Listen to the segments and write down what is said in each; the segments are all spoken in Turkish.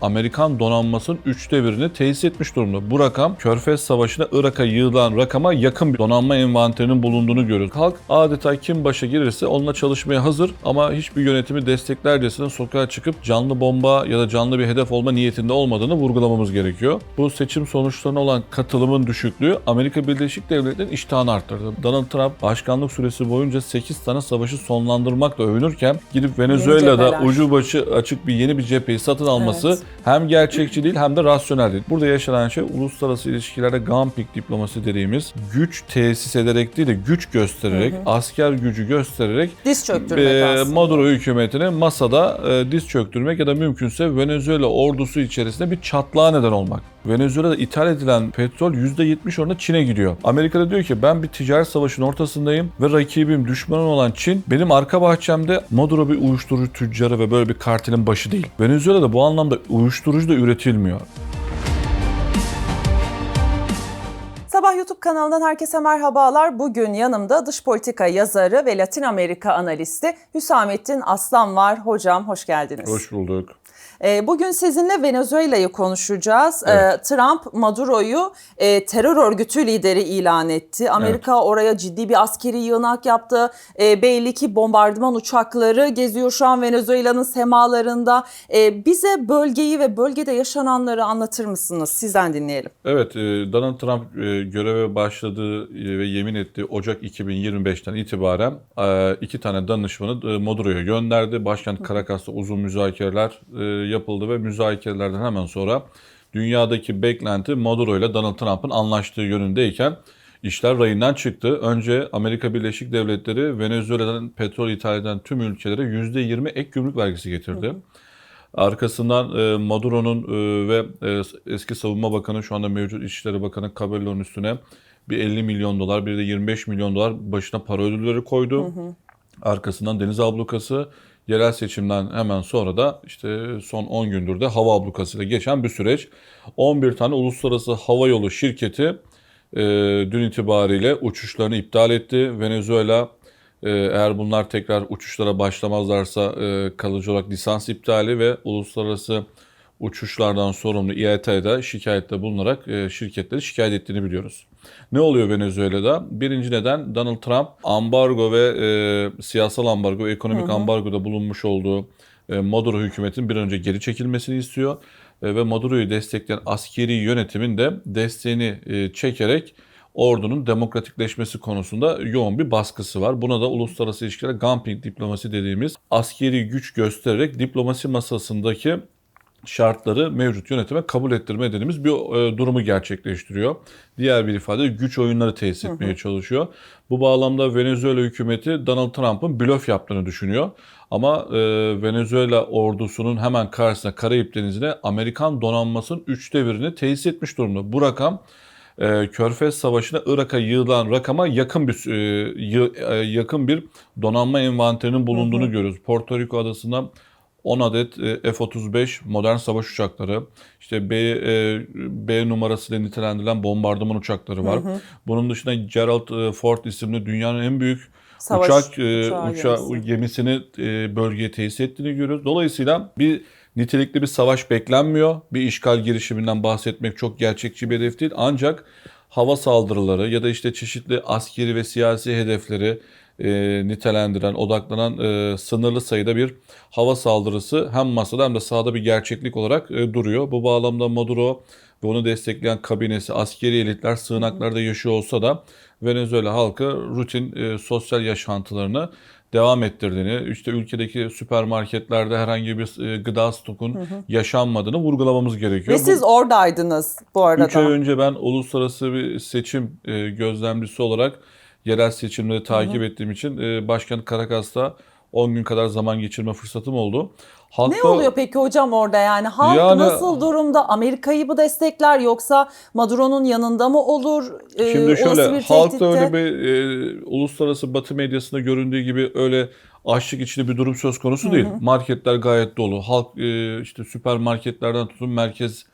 Amerikan donanmasının üçte birini tesis etmiş durumda. Bu rakam Körfez Savaşı'nda Irak'a yığılan rakama yakın bir donanma envanterinin bulunduğunu görüyoruz. Halk adeta kim başa gelirse onunla çalışmaya hazır ama hiçbir yönetimi desteklercesine sokağa çıkıp canlı bomba ya da canlı bir hedef olma niyetinde olmadığını vurgulamamız gerekiyor. Bu seçim sonuçlarına olan katılımın düşüklüğü Amerika Birleşik Devletleri'nin iştahını arttırdı. Donald Trump başkanlık süresi boyunca 8 tane savaşı sonlandırmakla övünürken gidip Venezuela'da ucu başı açık bir yeni bir cepheyi satın alması Evet. Hem gerçekçi değil hem de rasyonel değil. Burada yaşanan şey uluslararası ilişkilerde Gamping diplomasi dediğimiz güç tesis ederek değil de güç göstererek, asker gücü göstererek Diz çöktürmek e, aslında. Maduro hükümetini masada e, diz çöktürmek ya da mümkünse Venezuela ordusu içerisinde bir çatlağa neden olmak. Venezuela'da ithal edilen petrol %70 oranında Çin'e gidiyor. Amerika'da diyor ki ben bir ticaret savaşının ortasındayım ve rakibim düşmanım olan Çin benim arka bahçemde Maduro bir uyuşturucu tüccarı ve böyle bir kartelin başı değil. Venezuela'da bu anlamda uyuşturucu da üretilmiyor. Sabah YouTube kanalından herkese merhabalar. Bugün yanımda dış politika yazarı ve Latin Amerika analisti Hüsamettin Aslan var. Hocam hoş geldiniz. Hoş bulduk. Ee, Bugün sizinle Venezuela'yı konuşacağız. Evet. Ee, Trump Maduro'yu e, terör örgütü lideri ilan etti. Amerika oraya ciddi bir askeri yığınak yaptı. E, belli ki bombardıman uçakları geziyor şu an Venezuela'nın semalarında. Bize bölgeyi ve bölgede yaşananları anlatır mısınız? Sizden dinleyelim. Evet, e, Donald Trump e, göreve başladığı ve yemin ettiği Ocak 2025'ten itibaren iki tane danışmanı Maduro'ya gönderdi. Başkent Caracas'ta uzun müzakereler yapıldı ve müzakerelerden hemen sonra dünyadaki beklenti Maduro ile Donald Trump'ın anlaştığı yönündeyken işler rayından çıktı. Önce Amerika Birleşik Devletleri Venezuela'dan petrol ithal eden tüm ülkelere %20 ek gümrük vergisi getirdi. Arkasından e, Maduro'nun e, ve e, eski savunma bakanı şu anda mevcut İçişleri Bakanı Cabello'nun üstüne bir 50 milyon dolar bir de 25 milyon dolar başına para ödülleri koydu. Arkasından deniz ablukası yerel seçimden hemen sonra da işte son 10 gündür de hava ablukasıyla geçen bir süreç. 11 tane uluslararası hava yolu şirketi e, dün itibariyle uçuşlarını iptal etti. Venezuela e, eğer bunlar tekrar uçuşlara başlamazlarsa e, kalıcı olarak lisans iptali ve uluslararası uçuşlardan sorumlu İATA'da şikayette bulunarak e, şirketleri şikayet ettiğini biliyoruz. Ne oluyor Venezuela'da? Birinci neden Donald Trump ambargo ve e, siyasal ambargo, ekonomik ambargoda bulunmuş olduğu e, Maduro hükümetinin bir önce geri çekilmesini istiyor. E, ve Maduro'yu destekleyen askeri yönetimin de desteğini e, çekerek ordunun demokratikleşmesi konusunda yoğun bir baskısı var. Buna da uluslararası ilişkiler Gamping diplomasi dediğimiz askeri güç göstererek diplomasi masasındaki şartları mevcut yönetime kabul ettirme dediğimiz bir e, durumu gerçekleştiriyor. Diğer bir ifade güç oyunları tesis etmeye çalışıyor. Bu bağlamda Venezuela hükümeti Donald Trump'ın blöf yaptığını düşünüyor. Ama e, Venezuela ordusunun hemen karşısına Karayip Denizi'ne Amerikan donanmasının üçte birini tesis etmiş durumda. Bu rakam e, Körfez Savaşı'nda Irak'a yığılan rakama yakın bir e, e, yakın bir donanma envanterinin bulunduğunu görüyoruz. Porto Rico adasında 10 adet e, F-35 modern savaş uçakları, işte B, e, B numarasıyla nitelendirilen bombardıman uçakları var. Bunun dışında Gerald e, Ford isimli dünyanın en büyük Savaş uçak uçağı uça- gemisi. gemisini bölgeye tesis ettiğini görüyoruz. Dolayısıyla bir nitelikli bir savaş beklenmiyor. Bir işgal girişiminden bahsetmek çok gerçekçi bir hedef değil. Ancak hava saldırıları ya da işte çeşitli askeri ve siyasi hedefleri e, nitelendiren, odaklanan e, sınırlı sayıda bir hava saldırısı hem masada hem de sahada bir gerçeklik olarak e, duruyor. Bu bağlamda Maduro ve onu destekleyen kabinesi, askeri elitler sığınaklarda yaşıyor olsa da Venezuela halkı rutin e, sosyal yaşantılarını devam ettirdiğini, işte ülkedeki süpermarketlerde herhangi bir e, gıda stokun yaşanmadığını vurgulamamız gerekiyor. Ve siz oradaydınız bu arada. 3 ay önce ben uluslararası bir seçim e, gözlemcisi olarak yerel seçimleri takip ettiğim için e, başkent Caracas'ta 10 gün kadar zaman geçirme fırsatım oldu. Ne Halkta- oluyor peki hocam orada yani? Halk Yani- nasıl durumda? Amerika'yı mı destekler yoksa Maduro'nun yanında mı olur? Ee, Şimdi şöyle halkta tehditte- öyle bir e, uluslararası batı medyasında göründüğü gibi öyle açlık içinde bir durum söz konusu değil. Marketler gayet dolu. Halk e, işte süpermarketlerden tutun merkez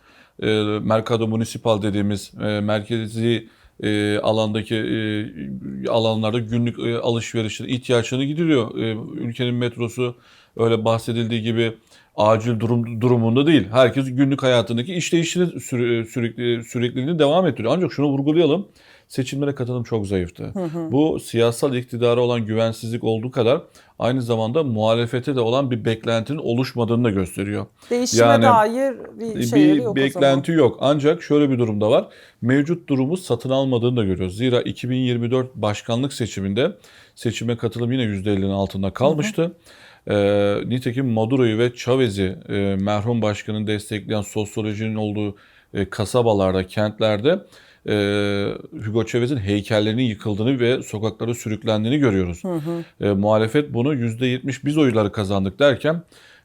e, Mercado Municipal dediğimiz e, merkezi e, alandaki e, alanlarda günlük e, alışverişleri ihtiyaçlarını gideriyor. E, ülkenin metrosu öyle bahsedildiği gibi acil durum durumunda değil. Herkes günlük hayatındaki işleyişini süre- sürekli sürekliliğini devam ettiriyor. Ancak şunu vurgulayalım. Seçimlere katılım çok zayıftı. Bu siyasal iktidara olan güvensizlik olduğu kadar aynı zamanda muhalefete de olan bir beklentinin oluşmadığını da gösteriyor. Değişime Yani dair bir şeyleri bir yok beklenti yok. Ancak şöyle bir durumda var. Mevcut durumu satın almadığını da görüyoruz. Zira 2024 başkanlık seçiminde seçime katılım yine %50'nin altında kalmıştı. Ee, nitekim Maduro'yu ve Chavez'i e, merhum başkanın destekleyen sosyolojinin olduğu e, kasabalarda, kentlerde e, Hugo Chavez'in heykellerinin yıkıldığını ve sokaklara sürüklendiğini görüyoruz. E, muhalefet bunu %70 biz oyları kazandık derken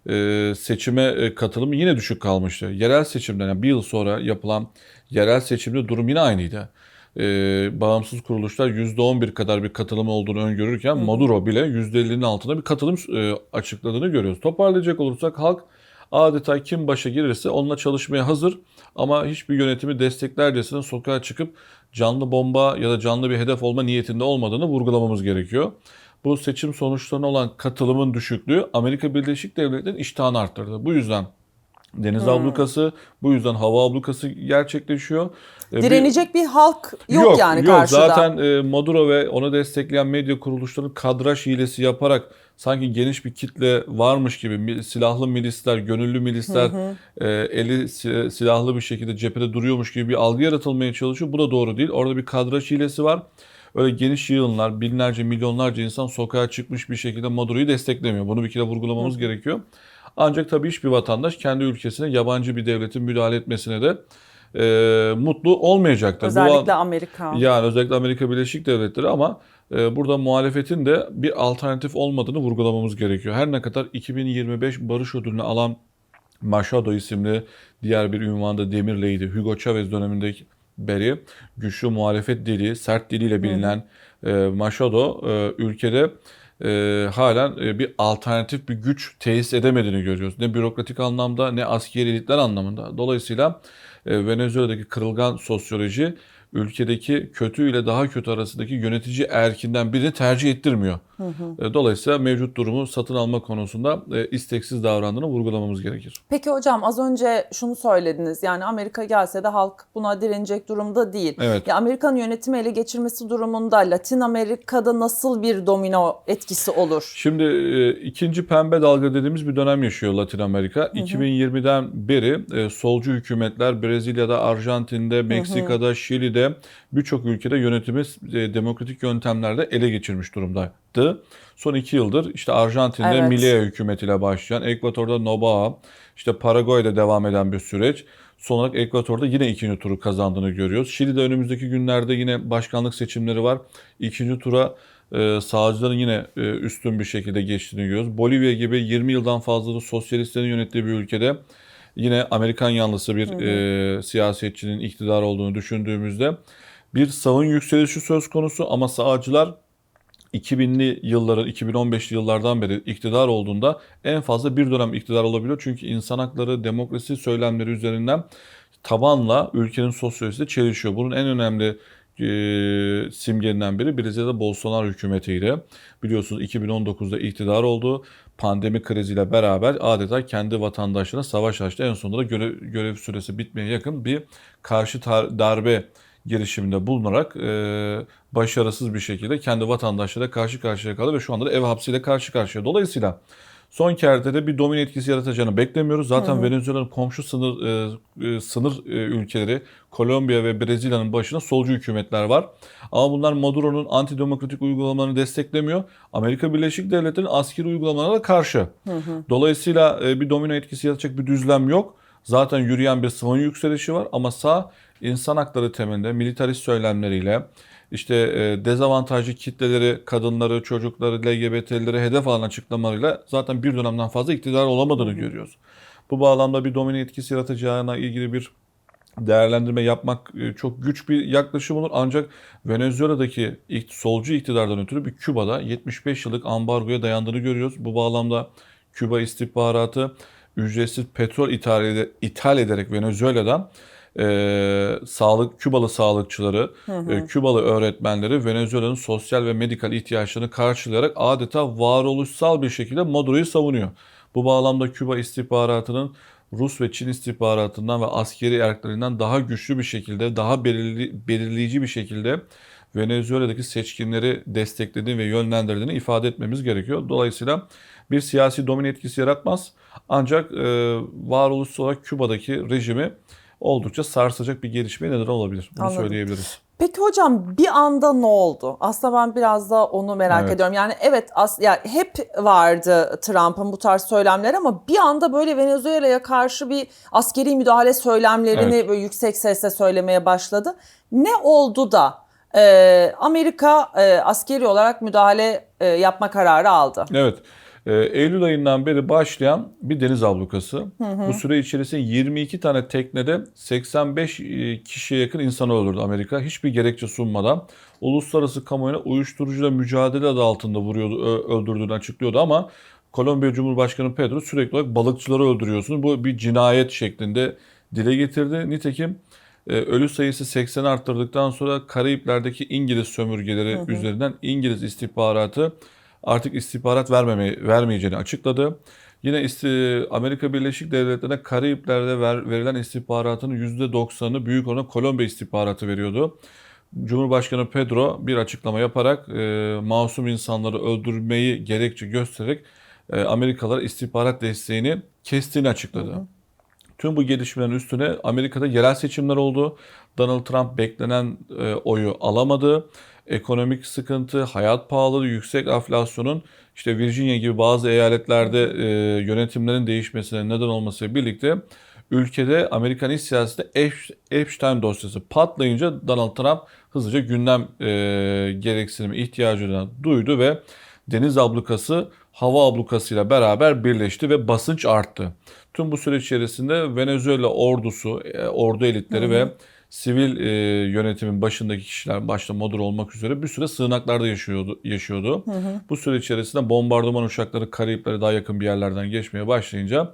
e, seçime e, katılımı yine düşük kalmıştı. Yerel seçimden yani bir yıl sonra yapılan yerel seçimde durum yine aynıydı. E, bağımsız kuruluşlar %11 kadar bir katılım olduğunu öngörürken Maduro bile %50'nin altında bir katılım e, açıkladığını görüyoruz. Toparlayacak olursak halk adeta kim başa gelirse onunla çalışmaya hazır ama hiçbir yönetimi desteklercesine sokağa çıkıp canlı bomba ya da canlı bir hedef olma niyetinde olmadığını vurgulamamız gerekiyor. Bu seçim sonuçlarına olan katılımın düşüklüğü Amerika Birleşik Devletleri'nin iştahını arttırdı. Bu yüzden deniz ablukası, bu yüzden hava ablukası gerçekleşiyor. E, bir- Direnecek bir halk yok, yani karşıda. Zaten e, Maduro ve onu destekleyen medya kuruluşları kadraj hilesi yaparak sanki geniş bir kitle varmış gibi silahlı milisler, gönüllü milisler e, eli si- silahlı bir şekilde cephede duruyormuş gibi bir algı yaratılmaya çalışıyor. Bu da doğru değil. Orada bir kadraj hilesi var. Öyle geniş yığınlar, binlerce, milyonlarca insan sokağa çıkmış bir şekilde Maduro'yu desteklemiyor. Bunu bir kere vurgulamamız gerekiyor. Ancak tabii hiçbir vatandaş kendi ülkesine yabancı bir devletin müdahale etmesine de e, mutlu olmayacaktır. Bu- Özellikle Amerika. yani özellikle Amerika Birleşik Devletleri ama e, burada muhalefetin de bir alternatif olmadığını vurgulamamız gerekiyor. Her ne kadar 2025 barış ödülünü alan Machado isimli diğer bir ünvanda demirleydi. Hugo Chavez dönemindeki beri güçlü muhalefet dili, sert diliyle bilinen e, Machado e, ülkede e, halen e, bir alternatif bir güç tesis edemediğini görüyoruz. Ne bürokratik anlamda ne askeri elitler anlamında. Dolayısıyla e, Venezuela'daki kırılgan sosyoloji ülkedeki kötü ile daha kötü arasındaki yönetici erkinden birini tercih ettirmiyor. E, Dolayısıyla mevcut durumu satın alma konusunda e, isteksiz davrandığını vurgulamamız gerekir. Peki hocam az önce şunu söylediniz. Yani Amerika gelse de halk buna direnecek durumda değil. Evet. Ya Amerika'nın yönetimi ele geçirmesi durumunda Latin Amerika'da nasıl bir domino etkisi olur? Şimdi e, ikinci pembe dalga dediğimiz bir dönem yaşıyor Latin Amerika. 2020'den beri solcu hükümetler Brezilya'da, Arjantin'de, Meksika'da, Şili'de birçok ülkede yönetimi e, demokratik yöntemlerle ele geçirmiş durumdaydı. Son iki yıldır işte Arjantin'de Evet. Milei hükümetiyle başlayan, Ekvator'da Noboa, işte Paraguay'da devam eden bir süreç. Son olarak Ekvator'da yine ikinci turu kazandığını görüyoruz. Şili'de önümüzdeki günlerde yine başkanlık seçimleri var. İkinci tura e, sağcıların yine e, üstün bir şekilde geçtiğini görüyoruz. Bolivya gibi 20 yıldan fazladır sosyalistlerin yönettiği bir ülkede yine Amerikan yanlısı bir e, siyasetçinin iktidar olduğunu düşündüğümüzde bir sağın yükselişi söz konusu ama sağcılar 2000'li yılların 2015'li yıllardan beri iktidar olduğunda en fazla bir dönem iktidar olabiliyor. Çünkü insan hakları, demokrasi söylemleri üzerinden tabanla ülkenin sosyolojisi çelişiyor. Bunun en önemli e, simgelerinden biri Brezilya'da Bolsonaro hükümetiyle. Biliyorsunuz 2019'da iktidar oldu. Pandemi kriziyle beraber adeta kendi vatandaşlarına savaş açtı. En sonunda da görev, görev süresi bitmeye yakın bir karşı tar- darbe girişiminde bulunarak e, başarısız bir şekilde kendi vatandaşlarıyla karşı karşıya kaldı ve şu anda da ev hapsiyle karşı karşıya. Dolayısıyla son kerde de bir domino etkisi yaratacağını beklemiyoruz. Zaten Venezuela'nın komşu sınır e, e, sınır e, ülkeleri Kolombiya ve Brezilya'nın başına solcu hükümetler var. Ama bunlar Maduro'nun antidemokratik uygulamalarını desteklemiyor. Amerika Birleşik Devletleri'nin askeri uygulamalarına da karşı. Dolayısıyla e, bir domino etkisi yaratacak bir düzlem yok. Zaten yürüyen bir sağın yükselişi var ama sağ insan hakları temelinde militarist söylemleriyle işte e, dezavantajlı kitleleri, kadınları, çocukları, LGBT'lileri hedef alan açıklamalarıyla zaten bir dönemden fazla iktidar olamadığını görüyoruz. Bu bağlamda bir domino etkisi yaratacağına ilgili bir değerlendirme yapmak e, çok güç bir yaklaşım olur. Ancak Venezuela'daki solcu iktidardan ötürü bir Küba'da 75 yıllık ambargoya dayandığını görüyoruz. Bu bağlamda Küba istihbaratı ücretsiz petrol ithal ederek Venezuela'dan e, sağlık Kübalı sağlıkçıları, e, Kübalı öğretmenleri Venezuela'nın sosyal ve medikal ihtiyaçlarını karşılayarak adeta varoluşsal bir şekilde Maduro'yu savunuyor. Bu bağlamda Küba istihbaratının Rus ve Çin istihbaratından ve askeri erklerinden daha güçlü bir şekilde, daha belirli, belirleyici bir şekilde Venezuela'daki seçkinleri desteklediğini ve yönlendirdiğini ifade etmemiz gerekiyor. Dolayısıyla bir siyasi domine etkisi yaratmaz. Ancak e, varoluşsal olarak Küba'daki rejimi oldukça sarsacak bir gelişmeye neden olabilir. Bunu Anladım. söyleyebiliriz. Peki hocam bir anda ne oldu? Aslında ben biraz da onu merak Evet. ediyorum. Yani evet as ya hep vardı Trump'ın bu tarz söylemleri ama bir anda böyle Venezuela'ya karşı bir askeri müdahale söylemlerini Evet. böyle yüksek sesle söylemeye başladı. Ne oldu da e, Amerika e, askeri olarak müdahale e, yapma kararı aldı? Evet. Ee, Eylül ayından beri başlayan bir deniz ablukası. Bu süre içerisinde 22 tane teknede 85 e, kişiye yakın insanı öldürdü Amerika. Hiçbir gerekçe sunmadan uluslararası kamuoyuna uyuşturucuyla mücadele adı altında vuruyordu, öldürdüğünü açıklıyordu ama Kolombiya Cumhurbaşkanı Pedro sürekli olarak balıkçıları öldürüyorsunuz. Bu bir cinayet şeklinde dile getirdi. Nitekim e, ölü sayısı 80 arttırdıktan sonra Karayipler'deki İngiliz sömürgeleri üzerinden İngiliz istihbaratı artık istihbarat vermeme, vermeyeceğini açıkladı. Yine isti- Amerika Birleşik Devletleri'ne Karayipler'de ver- verilen istihbaratın %90'ını büyük oranda Kolombiya istihbaratı veriyordu. Cumhurbaşkanı Pedro bir açıklama yaparak e, masum insanları öldürmeyi gerekçe göstererek e, Amerikalılara istihbarat desteğini kestiğini açıkladı. Tüm bu gelişmelerin üstüne Amerika'da yerel seçimler oldu. Donald Trump beklenen e, oyu alamadı. Ekonomik sıkıntı, hayat pahalılığı, yüksek enflasyonun işte Virginia gibi bazı eyaletlerde e, yönetimlerin değişmesine neden olmasıyla birlikte ülkede Amerikan iç siyasetinde Ep- Epstein dosyası patlayınca Donald Trump hızlıca gündem e, gereksinimi ihtiyacını duydu ve deniz ablukası hava ablukasıyla beraber birleşti ve basınç arttı. Tüm bu süreç içerisinde Venezuela ordusu, e, ordu elitleri ve sivil e, yönetimin başındaki kişiler başta Maduro olmak üzere bir süre sığınaklarda yaşıyordu. yaşıyordu. Bu süre içerisinde bombardıman uçakları Kariplere daha yakın bir yerlerden geçmeye başlayınca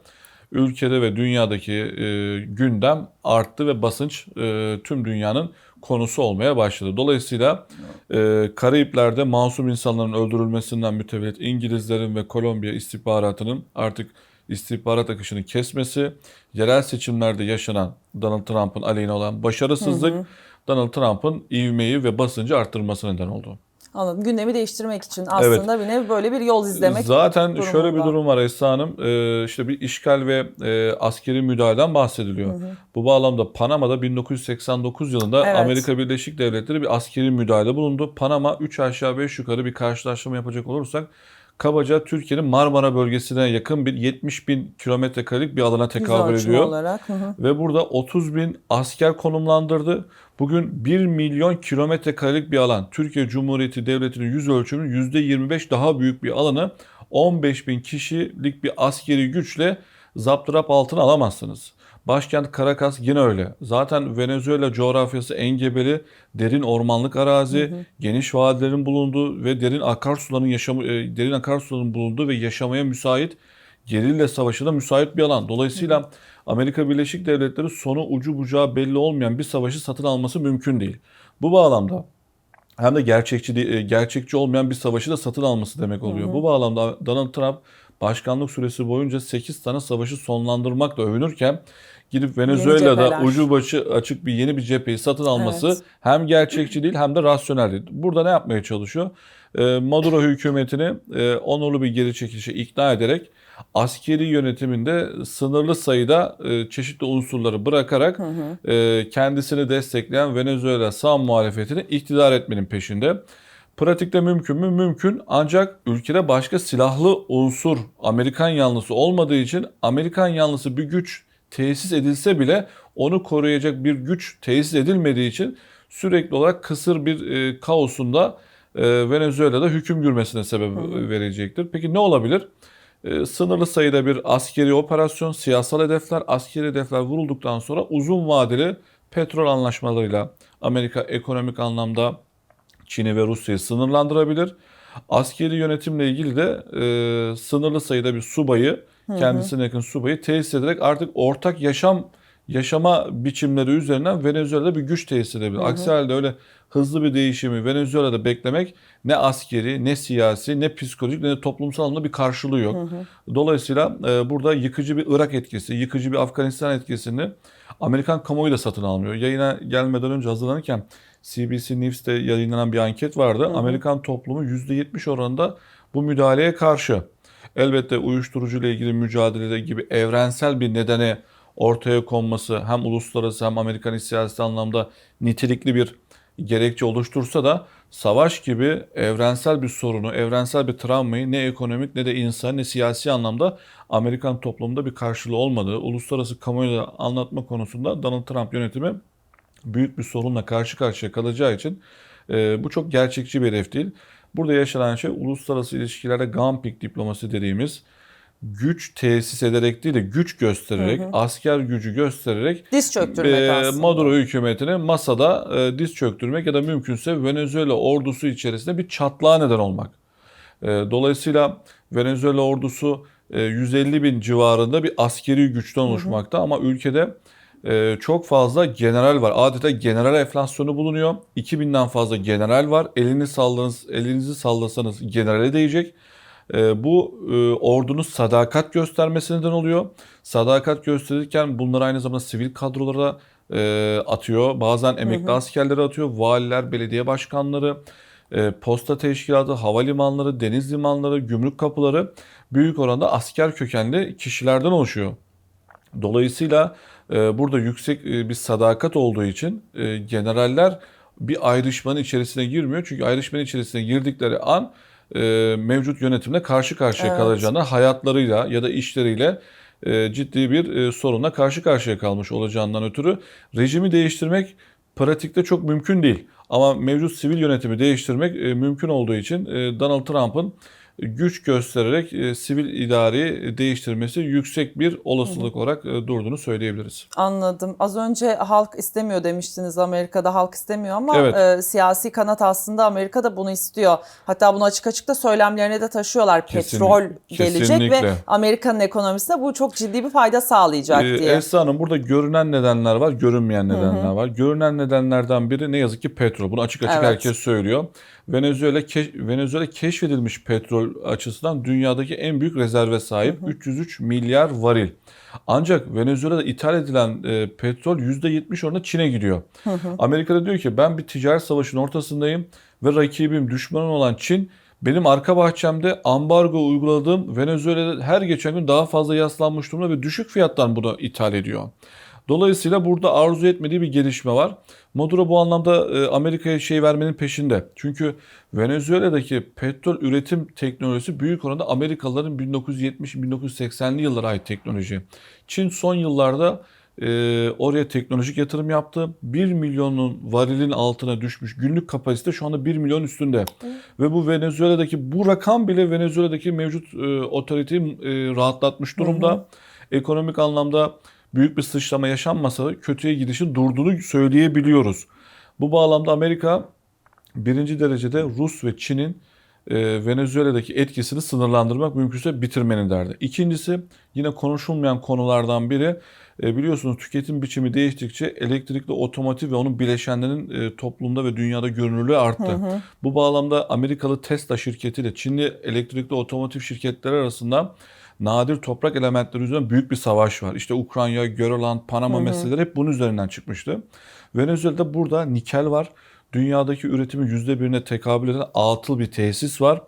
ülkede ve dünyadaki e, gündem arttı ve basınç e, tüm dünyanın konusu olmaya başladı. Dolayısıyla e, Karayipler'de masum insanların öldürülmesinden mütevellit İngilizlerin ve Kolombiya istihbaratının artık istihbarat akışını kesmesi, yerel seçimlerde yaşanan Donald Trump'ın aleyhine olan başarısızlık Donald Trump'ın ivmeyi ve basıncı arttırması neden oldu. Anladım. Gündemi değiştirmek için aslında bir nevi böyle bir yol izlemek Zaten şöyle bir durumunda. durum var Esra Hanım. Ee, işte bir işgal ve e, askeri müdahaleden bahsediliyor. Bu bağlamda Panama'da 1989 yılında Evet. Amerika Birleşik Devletleri bir askeri müdahale bulundu. Panama 3 aşağı 5 yukarı bir karşılaştırma yapacak olursak kabaca Türkiye'nin Marmara bölgesine yakın bir 70 bin kilometre karelik bir alana tekabül ediyor. olarak. Hı hı. Ve burada 30 bin asker konumlandırdı. Bugün 1 milyon kilometre karelik bir alan. Türkiye Cumhuriyeti Devleti'nin yüz ölçümünün %25 daha büyük bir alanı 15 bin kişilik bir askeri güçle zaptırap altına alamazsınız. Başkent Caracas yine öyle. Zaten Venezuela coğrafyası engebeli, derin ormanlık arazi, geniş vadilerin bulunduğu ve derin akarsuların yaşamı, e, derin akarsuların bulunduğu ve yaşamaya müsait gerilla savaşına müsait bir alan. Dolayısıyla Amerika Birleşik Devletleri sonu ucu bucağı belli olmayan bir savaşı satın alması mümkün değil. Bu bağlamda hem de gerçekçi e, gerçekçi olmayan bir savaşı da satın alması demek oluyor. Bu bağlamda Donald Trump başkanlık süresi boyunca 8 tane savaşı sonlandırmakla övünürken gidip Venezuela'da ucu başı açık bir yeni bir cepheyi satın alması Evet. hem gerçekçi değil hem de rasyonel değil. Burada ne yapmaya çalışıyor? Ee, Maduro hükümetini e, onurlu bir geri çekilişe ikna ederek askeri yönetiminde sınırlı sayıda e, çeşitli unsurları bırakarak e, kendisini destekleyen Venezuela sağ muhalefetini iktidar etmenin peşinde. Pratikte mümkün mü? Mümkün. Ancak ülkede başka silahlı unsur Amerikan yanlısı olmadığı için Amerikan yanlısı bir güç tesis edilse bile onu koruyacak bir güç tesis edilmediği için sürekli olarak kısır bir e, kaosunda e, Venezuela'da hüküm gürmesine sebep verecektir. Peki ne olabilir? E, sınırlı sayıda bir askeri operasyon, siyasal hedefler, askeri hedefler vurulduktan sonra uzun vadeli petrol anlaşmalarıyla Amerika ekonomik anlamda Çin'i ve Rusya'yı sınırlandırabilir. Askeri yönetimle ilgili de e, sınırlı sayıda bir subayı, kendisine yakın subayı tesis ederek artık ortak yaşam yaşama biçimleri üzerinden Venezuela'da bir güç tesis edebilir. Aksi halde öyle hızlı bir değişimi Venezuela'da beklemek ne askeri, ne siyasi, ne psikolojik, ne de toplumsal anlamda bir karşılığı yok. Dolayısıyla e, burada yıkıcı bir Irak etkisi, yıkıcı bir Afganistan etkisini Amerikan kamuoyu da satın almıyor. Yayına gelmeden önce hazırlanırken CBC News'te yayınlanan bir anket vardı. Amerikan toplumu %70 oranında bu müdahaleye karşı. Elbette uyuşturucu ile ilgili mücadelede gibi evrensel bir nedene ortaya konması hem uluslararası hem Amerikan siyasi anlamda nitelikli bir gerekçe oluştursa da savaş gibi evrensel bir sorunu, evrensel bir travmayı ne ekonomik ne de insan ne siyasi anlamda Amerikan toplumunda bir karşılığı olmadığı, uluslararası kamuoyuna anlatma konusunda Donald Trump yönetimi büyük bir sorunla karşı karşıya kalacağı için e, bu çok gerçekçi bir hedef değil. Burada yaşanan şey uluslararası ilişkilerde Gampik diplomasi dediğimiz güç tesis ederek değil de güç göstererek, asker gücü göstererek Diz çöktürmek e, aslında. Maduro hükümetini masada e, diz çöktürmek ya da mümkünse Venezuela ordusu içerisinde bir çatlağa neden olmak. E, dolayısıyla Venezuela ordusu e, 150 bin civarında bir askeri güçten oluşmakta ama ülkede e, çok fazla general var. Adeta general enflasyonu bulunuyor. 2000'den fazla general var. Elini sallanız, elinizi sallasanız generale değecek. E, bu e, ordunun sadakat göstermesi neden oluyor. Sadakat gösterirken bunları aynı zamanda sivil kadrolara e, atıyor. Bazen emekli askerleri atıyor. Valiler, belediye başkanları, e, posta teşkilatı, havalimanları, deniz limanları, gümrük kapıları büyük oranda asker kökenli kişilerden oluşuyor. Dolayısıyla burada yüksek e, bir sadakat olduğu için e, generaller bir ayrışmanın içerisine girmiyor. Çünkü ayrışmanın içerisine girdikleri an e, mevcut yönetimle karşı karşıya Evet. kalacağına, hayatlarıyla ya da işleriyle ciddi bir sorunla karşı karşıya kalmış olacağından ötürü rejimi değiştirmek pratikte çok mümkün değil. Ama mevcut sivil yönetimi değiştirmek mümkün olduğu için Donald Trump'ın güç göstererek e, sivil idareyi değiştirmesi yüksek bir olasılık olarak e, durduğunu söyleyebiliriz. Anladım. Az önce halk istemiyor demiştiniz Amerika'da halk istemiyor ama Evet. e, siyasi kanat aslında Amerika'da bunu istiyor. Hatta bunu açık açık da söylemlerine de taşıyorlar. Kesin- Petrol gelecek kesinlikle. ve Amerika'nın ekonomisine bu çok ciddi bir fayda sağlayacak Ee, diye. Esra Hanım burada görünen nedenler var, görünmeyen nedenler var. Görünen nedenlerden biri ne yazık ki petrol. Bunu açık açık Evet. herkes söylüyor. Venezuela keş- Venezuela keşfedilmiş petrol açısından dünyadaki en büyük rezerve sahip 303 milyar varil. Ancak Venezuela'da ithal edilen e, petrol %70 oranında Çin'e gidiyor. Amerika'da diyor ki ben bir ticaret savaşının ortasındayım ve rakibim düşmanım olan Çin benim arka bahçemde ambargo uyguladığım Venezuela'da her geçen gün daha fazla yaslanmış durumda ve düşük fiyattan bunu ithal ediyor. Dolayısıyla burada arzu etmediği bir gelişme var. Maduro bu anlamda e, Amerika'ya şey vermenin peşinde. Çünkü Venezuela'daki petrol üretim teknolojisi büyük oranda Amerikalıların 1970-1980'li yıllara ait teknoloji. Çin son yıllarda e, oraya teknolojik yatırım yaptı. 1 milyonun varilin altına düşmüş. Günlük kapasite şu anda 1 milyon üstünde. Ve bu Venezuela'daki bu rakam bile Venezuela'daki mevcut e, otoriteyi e, rahatlatmış durumda. Ekonomik anlamda büyük bir sıçrama yaşanmasa kötüye gidişin durduğunu söyleyebiliyoruz. Bu bağlamda Amerika birinci derecede Rus ve Çin'in e, Venezuela'daki etkisini sınırlandırmak mümkünse bitirmenin derdi. İkincisi yine konuşulmayan konulardan biri e, biliyorsunuz tüketim biçimi değiştikçe elektrikli otomotiv ve onun bileşenlerinin e, toplumda ve dünyada görünürlüğü arttı. Bu bağlamda Amerikalı Tesla şirketiyle Çinli elektrikli otomotiv şirketleri arasında nadir toprak elementleri üzerine büyük bir savaş var. İşte Ukrayna, Göreland, Panama meseleleri hep bunun üzerinden çıkmıştı. Venezuela'da burada nikel var. Dünyadaki üretimin %1'ine tekabül eden atıl bir tesis var.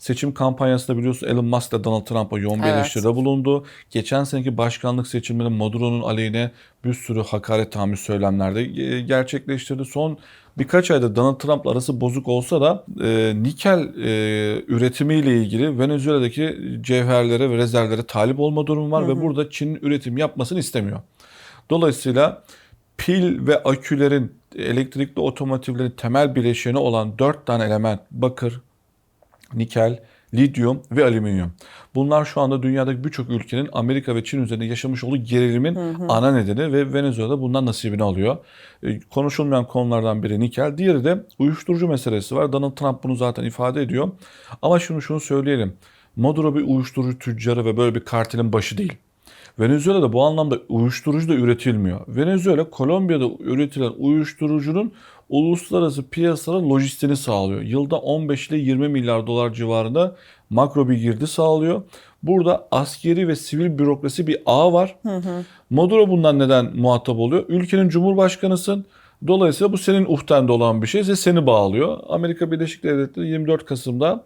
Seçim kampanyasında biliyorsun Elon Musk da Donald Trump'a yoğun bir Evet. eleştiride bulundu. Geçen seneki başkanlık seçimlerinde Maduro'nun aleyhine bir sürü hakaret tahammül söylemlerde e, gerçekleştirdi. Son birkaç ayda Donald Trump'la arası bozuk olsa da e, nikel e, üretimiyle ilgili Venezuela'daki cevherlere ve rezervlere talip olma durumu var ve burada Çin'in üretim yapmasını istemiyor. Dolayısıyla pil ve akülerin elektrikli otomotivlerin temel bileşeni olan 4 tane element bakır, nikel, lityum ve alüminyum. Bunlar şu anda dünyadaki birçok ülkenin Amerika ve Çin üzerinde yaşamış olduğu gerilimin ana nedeni ve Venezuela bundan nasibini alıyor. E, konuşulmayan konulardan biri nikel, diğeri de uyuşturucu meselesi var. Donald Trump bunu zaten ifade ediyor. Ama şunu şunu söyleyelim. Maduro bir uyuşturucu tüccarı ve böyle bir kartelin başı değil. Venezuela'da bu anlamda uyuşturucu da üretilmiyor. Venezuela Kolombiya'da üretilen uyuşturucunun uluslararası piyasalara lojistiğini sağlıyor. Yılda 15 ile 20 milyar dolar civarında makro bir girdi sağlıyor. Burada askeri ve sivil bürokrasi bir ağ var. Maduro bundan neden muhatap oluyor? Ülkenin cumhurbaşkanısın. Dolayısıyla bu senin uhdende olan bir şey ve seni bağlıyor. Amerika Birleşik Devletleri 24 Kasım'da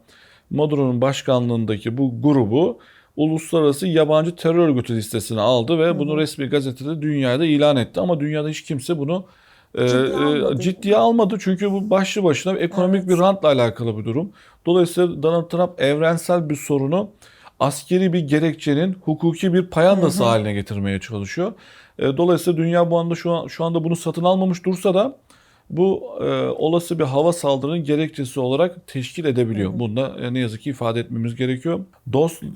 Maduro'nun başkanlığındaki bu grubu uluslararası yabancı terör örgütü listesine aldı ve bunu resmi gazetede dünyada ilan etti. Ama dünyada hiç kimse bunu Ciddiye almadı. ciddiye almadı. Çünkü bu başlı başına ekonomik Evet. bir rantla alakalı bir durum. Dolayısıyla Donald Trump evrensel bir sorunu askeri bir gerekçenin hukuki bir payandası haline getirmeye çalışıyor. E, Dolayısıyla dünya bu anda şu, an, şu anda bunu satın almamış dursa da bu e, olası bir hava saldırının gerekçesi olarak teşkil edebiliyor. Bunu da e, ne yazık ki ifade etmemiz gerekiyor. Dos e,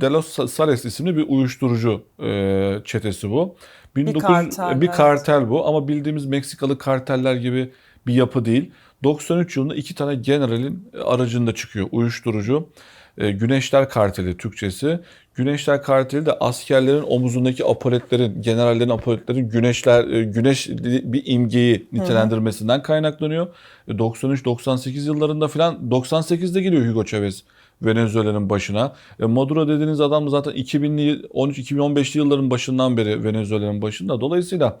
de los Sales isimli bir uyuşturucu e, çetesi bu. 19 kartel, bir evet. kartel bu ama bildiğimiz Meksikalı karteller gibi bir yapı değil. 93 yılında iki tane generalin aracında çıkıyor uyuşturucu. E, Güneşler Karteli Türkçesi. Güneşler Karteli de askerlerin omuzundaki apoletlerin, generallerin apoletlerin güneşler e, güneş bir imgeyi nitelendirmesinden kaynaklanıyor. E, 93-98 yıllarında falan 98'de geliyor Hugo Chavez Venezuela'nın başına. E, Maduro dediğiniz adam zaten 2000'li 13-2015'li yılların başından beri Venezuela'nın başında. Dolayısıyla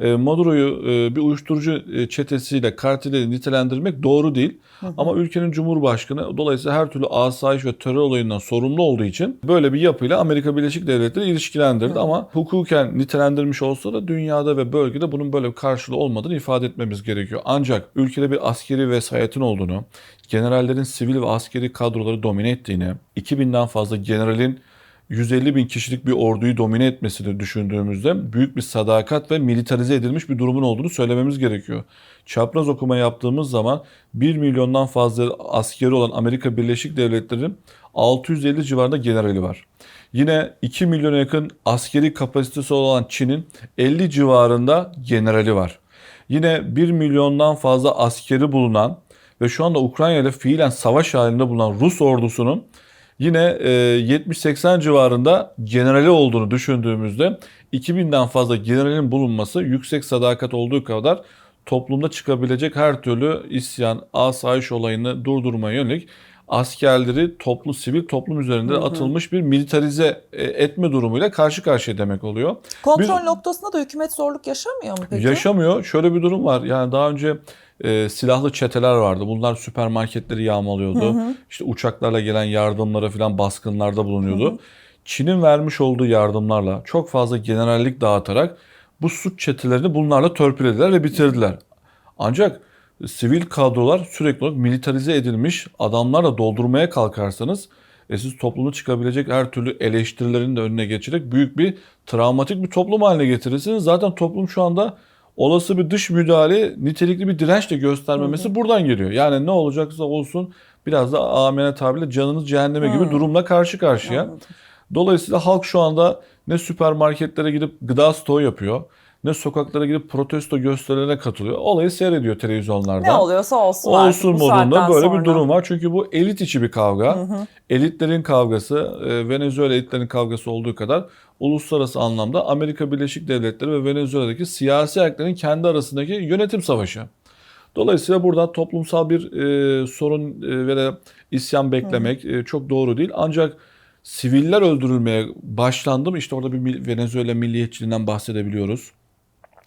Maduro'yu e, bir uyuşturucu e, çetesiyle, karteliyle nitelendirmek doğru değil. Ama ülkenin cumhurbaşkanı dolayısıyla her türlü asayiş ve terör olayından sorumlu olduğu için böyle bir yapıyla Amerika Birleşik Devletleri ilişkilendirdi. Ama hukuken nitelendirmiş olsa da dünyada ve bölgede bunun böyle bir karşılığı olmadığını ifade etmemiz gerekiyor. Ancak ülkede bir askeri vesayetin olduğunu, generallerin sivil ve askeri kadroları domine ettiğini, 2000'den fazla generalin 150 bin kişilik bir orduyu domine etmesini düşündüğümüzde büyük bir sadakat ve militarize edilmiş bir durumun olduğunu söylememiz gerekiyor. Çapraz okuma yaptığımız zaman 1 milyondan fazla askeri olan Amerika Birleşik Devletleri'nin 650 civarında generali var. Yine 2 milyona yakın askeri kapasitesi olan Çin'in 50 civarında generali var. Yine 1 milyondan fazla askeri bulunan ve şu anda Ukrayna ile fiilen savaş halinde bulunan Rus ordusunun yine e, 70-80 civarında generali olduğunu düşündüğümüzde 2000'den fazla generalin bulunması yüksek sadakat olduğu kadar toplumda çıkabilecek her türlü isyan, asayiş olayını durdurmaya yönelik askerleri toplu sivil toplum üzerinde atılmış bir militarize e, etme durumuyla karşı karşıya demek oluyor. Kontrol Bir- noktasında da hükümet zorluk yaşamıyor mu peki? Yaşamıyor. Şöyle bir durum var. Yani daha önce e, silahlı çeteler vardı. Bunlar süpermarketleri yağmalıyordu. İşte uçaklarla gelen yardımlara falan baskınlarda bulunuyordu. Çin'in vermiş olduğu yardımlarla çok fazla generallik dağıtarak bu suç çetelerini bunlarla törpülediler ve bitirdiler. Ancak sivil kadrolar sürekli olarak militarize edilmiş adamlarla doldurmaya kalkarsanız e siz toplumda çıkabilecek her türlü eleştirilerin de önüne geçerek büyük bir travmatik bir toplum haline getirirsiniz. Zaten toplum şu anda olası bir dış müdahale nitelikli bir direnç de göstermemesi buradan geliyor. Yani ne olacaksa olsun biraz da amene tabirle canınız cehenneme gibi durumla karşı karşıya. Anladım. Dolayısıyla halk şu anda ne süpermarketlere gidip gıda stoğu yapıyor ne sokaklara gidip protesto gösterilerine katılıyor. Olayı seyrediyor televizyonlarda. Ne oluyorsa olsun, Olsun modunda böyle sonra. bir durum var. Çünkü bu elit içi bir kavga. Elitlerin kavgası, e, Venezuela elitlerin kavgası olduğu kadar uluslararası anlamda Amerika Birleşik Devletleri ve Venezuela'daki siyasi ayakların kendi arasındaki yönetim savaşı. Dolayısıyla burada toplumsal bir e, sorun e, ve de isyan beklemek e, çok doğru değil. Ancak siviller öldürülmeye başlandı mı işte orada bir Venezuela milliyetçiliğinden bahsedebiliyoruz.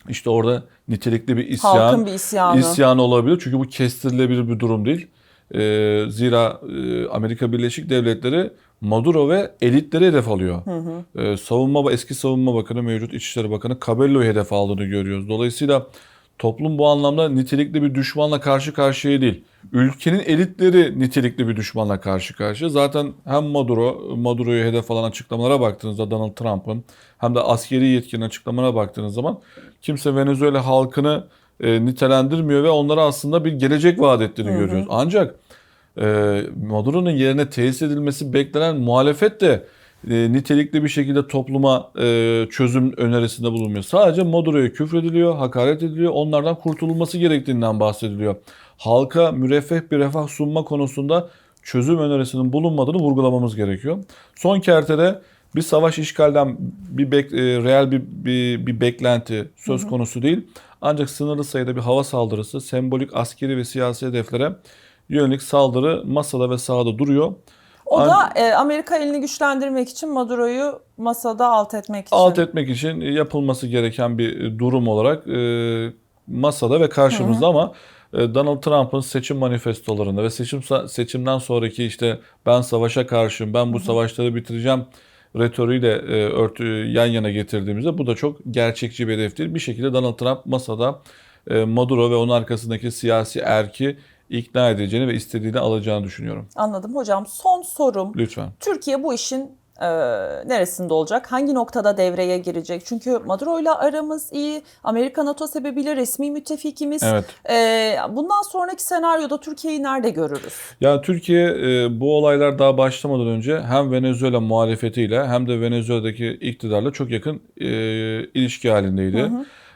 İşte orada nitelikli bir isyan, Halkın bir isyanı. isyan olabilir. Çünkü bu kestirilebilir bir durum değil. Ee, zira e, Amerika Birleşik Devletleri Maduro ve elitleri hedef alıyor. Ee, savunma eski savunma bakanı mevcut İçişleri Bakanı Cabello'yu hedef aldığını görüyoruz. Dolayısıyla toplum bu anlamda nitelikli bir düşmanla karşı karşıya değil. Ülkenin elitleri nitelikli bir düşmanla karşı karşıya. Zaten hem Maduro, Maduro'yu hedef alan açıklamalara baktığınızda Donald Trump'ın hem de askeri yetkinin açıklamalara baktığınız zaman kimse Venezuela halkını e, nitelendirmiyor ve onlara aslında bir gelecek vaat ettiğini görüyoruz. Ancak e, Maduro'nun yerine tesis edilmesi beklenen muhalefet de e, nitelikli bir şekilde topluma e, çözüm önerisinde bulunmuyor. Sadece Maduro'ya küfrediliyor, hakaret ediliyor, onlardan kurtululması gerektiğinden bahsediliyor. Halka müreffeh bir refah sunma konusunda çözüm önerisinin bulunmadığını vurgulamamız gerekiyor. Son kertede bir savaş işgalden bir bek, e, reel bir, bir bir beklenti söz konusu değil. Ancak sınırlı sayıda bir hava saldırısı, sembolik askeri ve siyasi hedeflere yönelik saldırı masada ve sahada duruyor. O An- da e, Amerika elini güçlendirmek için Maduro'yu masada alt etmek için. alt etmek için yapılması gereken bir durum olarak e, masada ve karşımızda ama e, Donald Trump'ın seçim manifestolarında ve seçim seçimden sonraki işte ben savaşa karşıyım, ben bu savaşları bitireceğim retoriğiyle e, örtü, yan yana getirdiğimizde bu da çok gerçekçi bir hedef değil. Bir şekilde Donald Trump masada e, Maduro ve onun arkasındaki siyasi erki ikna edeceğini ve istediğini alacağını düşünüyorum. Anladım hocam. Son sorum. Lütfen. Türkiye bu işin e, neresinde olacak? Hangi noktada devreye girecek? Çünkü Maduro ile aramız iyi. Amerika NATO sebebiyle resmi müttefikimiz. Evet. E, bundan sonraki senaryoda Türkiye'yi nerede görürüz? Ya Türkiye e, bu olaylar daha başlamadan önce hem Venezuela muhalefetiyle hem de Venezuela'daki iktidarla çok yakın e, ilişki halindeydi.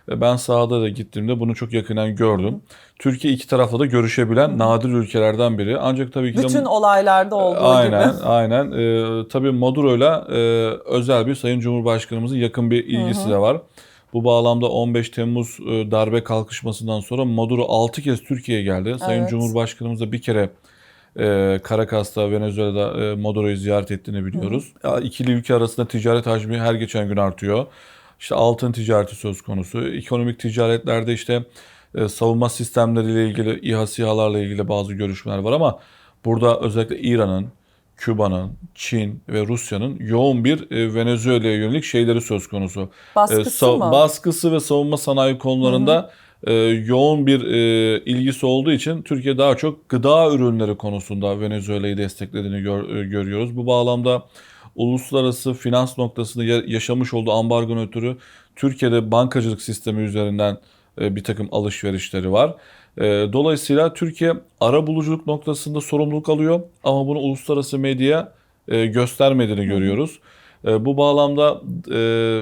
E, Ben sahada da gittiğimde bunu çok yakından gördüm. Türkiye iki tarafla da görüşebilen nadir ülkelerden biri. Ancak tabii ki de Bütün olaylarda olduğu aynen, gibi. aynen. E, tabii Maduro'yla e, özel bir Sayın Cumhurbaşkanımızın yakın bir ilgisi de var. Bu bağlamda 15 Temmuz e, darbe kalkışmasından sonra Maduro 6 kez Türkiye'ye geldi. Sayın Evet. Cumhurbaşkanımız da bir kere e, Caracas'ta, Venezuela'da e, Maduro'yu ziyaret ettiğini biliyoruz. Ya, İkili ülke arasında ticaret hacmi her geçen gün artıyor. İşte altın ticareti söz konusu. Ekonomik ticaretlerde işte e, savunma sistemleriyle ilgili, İHA SİHA'larla ilgili bazı görüşmeler var ama burada özellikle İran'ın, Küba'nın, Çin ve Rusya'nın yoğun bir e, Venezuela'ya yönelik şeyleri söz konusu. Baskısı E, mı? Baskısı ve savunma sanayi konularında e, yoğun bir e, ilgisi olduğu için Türkiye daha çok gıda ürünleri konusunda Venezuela'yı desteklediğini gör- e, görüyoruz. Bu bağlamda uluslararası finans noktasında ya- yaşamış olduğu ambargonun ötürü Türkiye'de bankacılık sistemi üzerinden e, bir takım alışverişleri var. E, Dolayısıyla Türkiye ara buluculuk noktasında sorumluluk alıyor ama bunu uluslararası medyaya e, göstermediğini görüyoruz. Bu bağlamda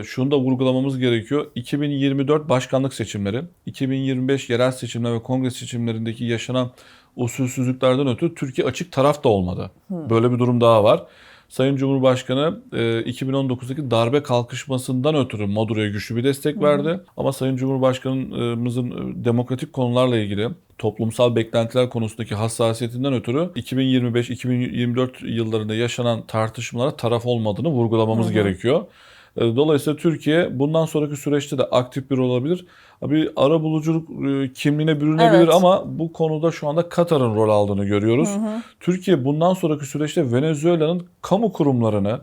şunu da vurgulamamız gerekiyor. 2024 başkanlık seçimleri, 2025 yerel seçimler ve kongre seçimlerindeki yaşanan usulsüzlüklerden ötürü Türkiye açık taraf da olmadı. Böyle bir durum daha var. Sayın Cumhurbaşkanı e, 2019'daki darbe kalkışmasından ötürü Maduro'ya güçlü bir destek verdi. Ama Sayın Cumhurbaşkanımızın e, demokratik konularla ilgili toplumsal beklentiler konusundaki hassasiyetinden ötürü 2025-2024 yıllarında yaşanan tartışmalara taraf olmadığını vurgulamamız gerekiyor. E, Dolayısıyla Türkiye bundan sonraki süreçte de aktif bir olabilir. Bir ara buluculuk e, kimliğine bürünebilir Evet. ama bu konuda şu anda Katar'ın rol aldığını görüyoruz. Türkiye bundan sonraki süreçte Venezuela'nın kamu kurumlarını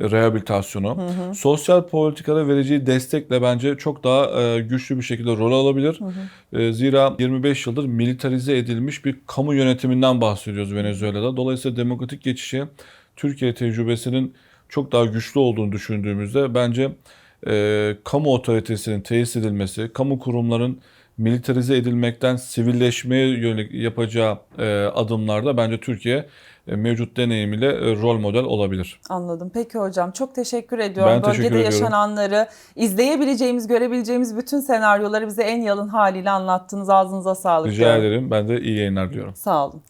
e, rehabilitasyonu, sosyal politikada vereceği destekle bence çok daha e, güçlü bir şekilde rol alabilir. E, Zira 25 yıldır militarize edilmiş bir kamu yönetiminden bahsediyoruz Venezuela'da. Dolayısıyla demokratik geçişe Türkiye tecrübesinin çok daha güçlü olduğunu düşündüğümüzde bence e, kamu otoritesinin tesis edilmesi, kamu kurumların militarize edilmekten sivilleşmeye yönelik yapacağı e, adımlarda bence Türkiye e, mevcut deneyimiyle e, rol model olabilir. Anladım. Peki hocam çok teşekkür ediyorum. Ben teşekkür Bölgede ediyorum. yaşananları, izleyebileceğimiz, görebileceğimiz bütün senaryoları bize en yalın haliyle anlattınız. Ağzınıza sağlık. Rica diyorum. ederim. Ben de iyi yayınlar diliyorum. Sağ olun.